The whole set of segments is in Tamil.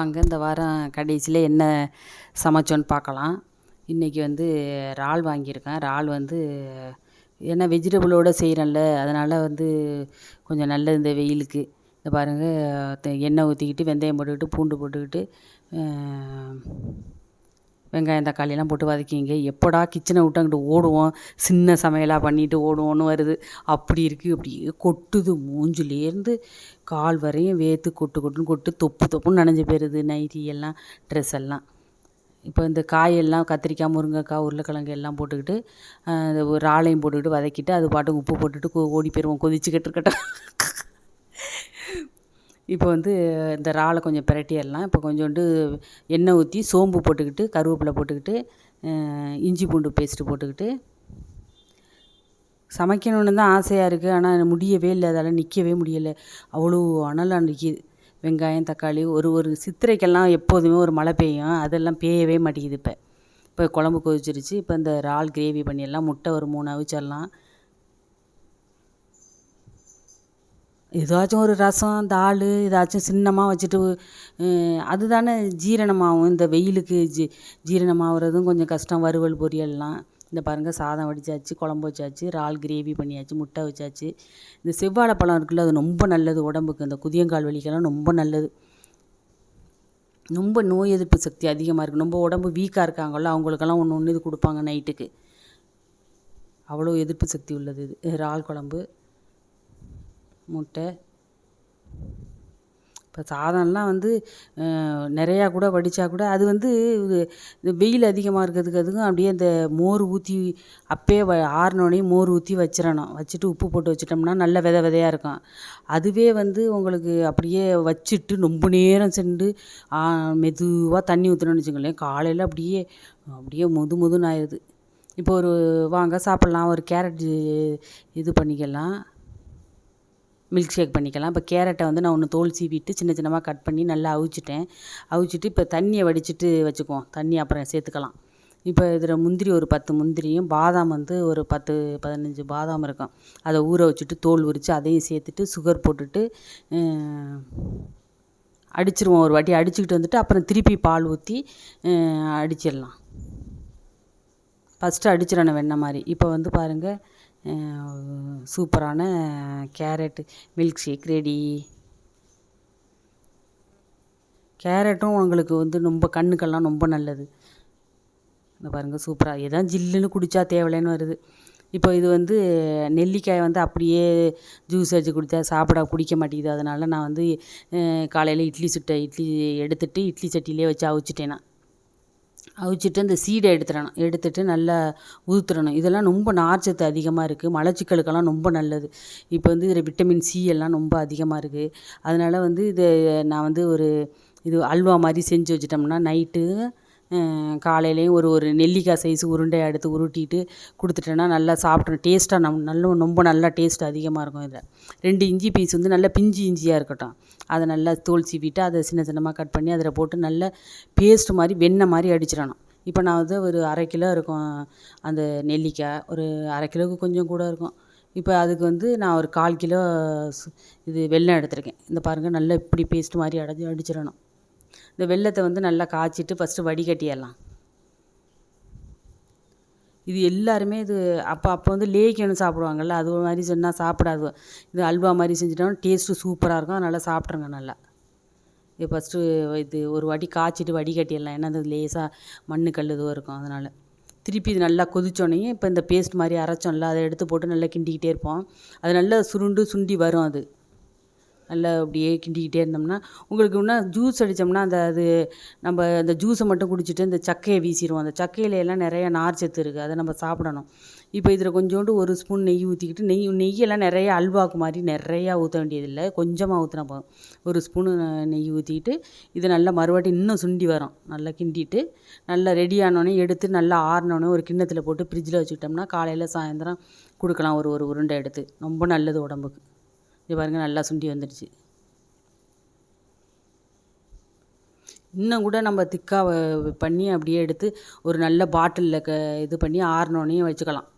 வாங்க இந்த வாரம் கடைசியில் என்ன சமைச்சோன்னு பார்க்கலாம். இன்றைக்கி வந்து இறால் வாங்கியிருக்கேன். இறால் வந்து ஏன்னா வெஜிடபிளோடு செய்கிறேன்ல அதனால் வந்து கொஞ்சம் நல்லது இந்த வெயிலுக்கு. இந்த பாருங்கள் எண்ணெய் ஊற்றிக்கிட்டு வெந்தயம் போட்டுக்கிட்டு பூண்டு போட்டுக்கிட்டு வெங்காயம் தக்காளியெல்லாம் போட்டு வதக்கிங்க. எப்போடா கிச்சனை விட்டு அங்கிட்டு ஓடுவோம்? சின்ன சமையலாக பண்ணிட்டு ஓடுவோன்னு வருது. அப்படி இருக்குது அப்படியே கொட்டுது. மூஞ்சிலேருந்து கால் வரையும் வேர்த்து கொட்டு கொட்டுன்னு கொட்டு தொப்பு தொப்புன்னு நனைஞ்சு போயிடுது. நைட்டி எல்லாம் ட்ரெஸ் எல்லாம். இப்போ இந்த காயெல்லாம் கத்திரிக்காய் முருங்கைக்காய் உருளைக்கிழங்கு எல்லாம் போட்டுக்கிட்டு இந்த ஒரு ஆளையும் போட்டுக்கிட்டு வதக்கிட்டு அது பாட்டுக்கு உப்பு போட்டுட்டு ஓடி போயிடுவோம். கொதிச்சுக்கிட்டு இருக்கட்டும். இப்போ வந்து இந்த இறாலை கொஞ்சம் பிரட்டிடலாம் இப்போ கொஞ்சோண்டு எண்ணெய் ஊற்றி சோம்பு போட்டுக்கிட்டு கருவேப்பிலை போட்டுக்கிட்டு இஞ்சி பூண்டு பேஸ்ட்டு போட்டுக்கிட்டு. சமைக்கணுன்னு தான் ஆசையாக இருக்குது ஆனால் முடியவே இல்லை. அதால் நிற்கவே முடியலை. அவ்வளோ அனலாக நிற்கிது வெங்காயம் தக்காளி ஒரு ஒரு சித்திரைக்கெல்லாம் எப்போதுமே ஒரு மழை பெய்யும். அதெல்லாம் பெய்யவே மாட்டேங்குது இப்போ. இப்போ குழம்பு கொதிச்சிருச்சு. இப்போ இந்த இறால் கிரேவி பண்ணிடலாம் முட்டை ஒரு மூணு அவிச்சிடலாம் ஏதாச்சும் ஒரு ரசம் தால் ஏதாச்சும் சின்னமாக வச்சுட்டு அதுதானே ஜீரணமாகும். இந்த வெயிலுக்கு ஜீ ஜீரணமாகிறதும் கொஞ்சம் கஷ்டம். வறுவல் பொரியல்லாம். இந்த பாருங்கள் சாதம் வடித்தாச்சு குழம்பு வச்சாச்சு இறால் கிரேவி பண்ணியாச்சு முட்டை வச்சாச்சு. இந்த செவ்வாழைப்பழம் இருக்குல்ல அது ரொம்ப நல்லது உடம்புக்கு. இந்த குதியங்கால் வலிக்கெல்லாம் ரொம்ப நல்லது. ரொம்ப நோய் எதிர்ப்பு சக்தி அதிகமாக இருக்குது ரொம்ப உடம்பு வீக்காக இருக்காங்கள்ல அவங்களுக்கெல்லாம் ஒன்று ஒன்று இது கொடுப்பாங்க நைட்டுக்கு. அவ்வளோ எதிர்ப்பு சக்தி உள்ளது இது. இறால் குழம்பு முட்டை. இப்போ சாதம்லாம் வந்து நிறையா கூட வடித்தா கூட அது வந்து இது வெயில் அதிகமாக இருக்கிறதுக்கு அதுக்கும் அப்படியே அந்த மோர் ஊற்றி அப்பயே வ ஆறினோடனே மோர் ஊற்றி வச்சிடணும். வச்சுட்டு உப்பு போட்டு வச்சிட்டோம்னா நல்ல வித விதையாக இருக்கும். அதுவே வந்து உங்களுக்கு அப்படியே வச்சுட்டு ரொம்ப நேரம் சென்று மெதுவாக தண்ணி ஊற்றணும்னு வச்சுக்கோங்களேன். காலையில் அப்படியே அப்படியே முது முதுன்னு ஆயிடுது இப்போ ஒரு வாங்க சாப்பிட்லாம். ஒரு கேரட் இது பண்ணிக்கலாம். மில்க் ஷேக் பண்ணிக்கலாம். இப்போ கேரட்டை வந்து நான் ஒன்று தோல் சீவிட்டு சின்ன சின்னமாக கட் பண்ணி நல்லா அவிச்சிட்டேன். அவிச்சிட்டு இப்போ தண்ணியை வடிச்சிட்டு வச்சுக்குவோம். தண்ணி அப்புறம் சேர்த்துக்கலாம். இப்போ இதில் முந்திரி ஒரு பத்து முந்திரியும் பாதாம் வந்து ஒரு பத்து பதினஞ்சு பாதாம் இருக்கும். அதை ஊற வச்சுட்டு தோல் உரித்து அதையும் சேர்த்துட்டு சுகர் போட்டுட்டு அடிச்சிருவோம். ஒரு வாட்டி அடிச்சுக்கிட்டு வந்துட்டு அப்புறம் திருப்பி பால் ஊற்றி அடிச்சிடலாம். ஃபஸ்ட்டு அடிச்சிடணும் வெண்ணெய் மாதிரி. இப்போ வந்து பாருங்கள் சூப்பரான கேரட்டு மில்க் ஷேக் ரெடி. கேரட்டும் உங்களுக்கு வந்து ரொம்ப கண்ணுக்கெல்லாம் ரொம்ப நல்லது. இந்த பாருங்கள் சூப்பராக எதாவது ஜில்லுன்னு குடித்தா தேவையில்லைன்னு வருது. இப்போ இது வந்து நெல்லிக்காய் வந்து அப்படியே ஜூஸ் வச்சு குடித்தா சாப்பிட பிடிக்க மாட்டேங்குது. அதனால் நான் வந்து காலையில் இட்லி சுட்ட இட்லி எடுத்துகிட்டு இட்லி சட்டியிலே வச்சு அவிச்சிட்டேன். நான் அவிச்சிட்டு அந்த சீடை எடுத்துடணும் எடுத்துட்டு நல்லா ஊற்றுறணும் இதெல்லாம் ரொம்ப நார்ச்சத்து அதிகமாக இருக்குது மலச்சிக்கலுக்கெல்லாம் ரொம்ப நல்லது. இப்போ வந்து இதில் விட்டமின் சி எல்லாம் ரொம்ப அதிகமாக இருக்குது அதனால் வந்து இது நான் வந்து ஒரு இது அல்வா மாதிரி செஞ்சு வச்சிட்டோம்னா நைட்டு காலையிலேயும் ஒரு ஒரு நெல்லிக்காய் சைஸ் உருண்டையை எடுத்து உருட்டிட்டு கொடுத்துட்டேன்னா நல்லா சாப்பிட்றோம் டேஸ்ட்டாக நம் நல்ல ரொம்ப நல்லா டேஸ்ட் அதிகமாக இருக்கும் இதில். ரெண்டு இஞ்சி பீஸ் வந்து நல்லா பிஞ்சு இஞ்சியாக இருக்கட்டும். அதை நல்லா தோல் சீவிட்டு அதை சின்ன சின்னமாக கட் பண்ணி அதில் போட்டு நல்ல பேஸ்ட் மாதிரி வெண்ணெய் மாதிரி அடிச்சிடணும். இப்போ நான் வந்து ஒரு அரை கிலோ இருக்கும் அந்த நெல்லிக்காய். ஒரு அரை கிலோவுக்கு கொஞ்சம் கூட இருக்கும். இப்போ அதுக்கு வந்து நான் ஒரு கால் கிலோ இது வெல்லம் எடுத்திருக்கேன். இந்த பாருங்கள் நல்லா இப்படி பேஸ்ட் மாதிரி அடைஞ்சி அடிச்சிடணும். இந்த வெள்ளத்தை வந்து நல்லா காய்ச்சிட்டு ஃபஸ்ட்டு வடிகட்டிடலாம். இது எல்லாருமே இது அப்போ அப்போ வந்து லேக்கியன்னு சாப்பிடுவாங்கள்ல அது மாதிரி சொன்னால் சாப்பிடாது. இது அல்வா மாதிரி செஞ்சுட்டோம் டேஸ்ட்டு சூப்பராக இருக்கும். அதனால் சாப்பிட்ருங்க நல்லா. இது ஃபஸ்ட்டு இது ஒரு வாட்டி காய்ச்சிட்டு வடிகட்டிடலாம். ஏன்னா அது லேசாக மண் கல் இதுவாக இருக்கும் அதனால். திருப்பி இது நல்லா கொதிச்சோடனே இப்போ இந்த பேஸ்ட் மாதிரி அரைச்சோம்ல அதை எடுத்து போட்டு நல்லா கிண்டிக்கிட்டே இருப்போம். அது நல்லா சுருண்டு சுண்டி வரும் அது. நல்லா அப்படியே கிண்டிக்கிட்டே இருந்தோம்னா உங்களுக்கு இன்னும் ஜூஸ் அடித்தோம்னா அந்த அது நம்ம அந்த ஜூஸை மட்டும் குடிச்சிட்டு இந்த சக்கையை வீசிடுவோம். அந்த சக்கையில எல்லாம் நிறைய நார் சத்து இருக்குது அதை நம்ம சாப்பிடணும். இப்போ இதில் கொஞ்சோண்டு ஒரு ஸ்பூன் நெய் ஊற்றிக்கிட்டு நெய் நெய்யெல்லாம் நிறைய அல்வாக்கு மாதிரி நிறையா ஊற்ற வேண்டியதில்லை. கொஞ்சமாக ஊற்றினா போதும். ஒரு ஸ்பூனு நெய் ஊற்றிக்கிட்டு இது நல்லா மறுவாட்டி இன்னும் சுண்டி வரும். நல்லா கிண்டிட்டு நல்லா ரெடி ஆனோடனே எடுத்து நல்லா ஆறினோடனே ஒரு கிண்ணத்தில் போட்டு ஃப்ரிட்ஜில் வச்சுக்கிட்டோம்னா காலையில் சாயந்தரம் கொடுக்கலாம். ஒரு ஒரு உருண்டை எடுத்து. ரொம்ப நல்லது உடம்புக்கு. இது பாருங்கள் நல்லா சுண்டி வந்துடுச்சு. இன்னும் கூட நம்ம திக்காக பண்ணி அப்படியே எடுத்து ஒரு நல்ல பாட்டிலில் க இது பண்ணி ஆறினோடனே வச்சுக்கலாம்.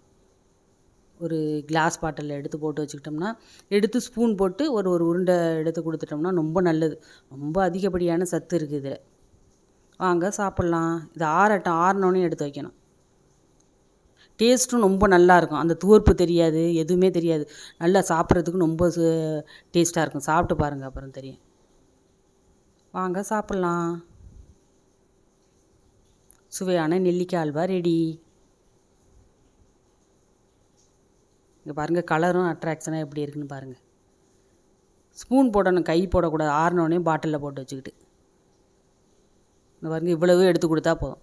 ஒரு கிளாஸ் பாட்டிலில் எடுத்து போட்டு வச்சுக்கிட்டோம்னா எடுத்து ஸ்பூன் போட்டு ஒரு ஒரு உருண்டை எடுத்து கொடுத்துட்டோம்னா ரொம்ப நல்லது. ரொம்ப அதிகப்படியான சத்து இருக்குது இதில். வாங்க சாப்பிட்லாம். இது ஆறட்டும் ஆறினோடனே எடுத்து வைக்கணும். டேஸ்ட்டும் ரொம்ப நல்லா இருக்கும் அந்த துவர்ப்பு தெரியாது எதுவுமே தெரியாது. நல்லா சாப்பிட்றதுக்கு ரொம்ப டேஸ்ட்டாக இருக்கும். சாப்பிட்டு பாருங்கள் அப்புறம் தெரியும். வாங்க சாப்பிட்லாம். சுவையான நெல்லிக்காய் அல்வா ரெடி. இங்கே பாருங்கள் கலரும் அட்ராக்ஷனாக எப்படி இருக்குன்னு பாருங்கள் ஸ்பூன் போடணும் கை போடக்கூடாது. ஆறினோடனே பாட்டிலில் போட்டு வச்சுக்கிட்டு. இந்த பாருங்கள் இவ்வளவு எடுத்து கொடுத்தா போதும்.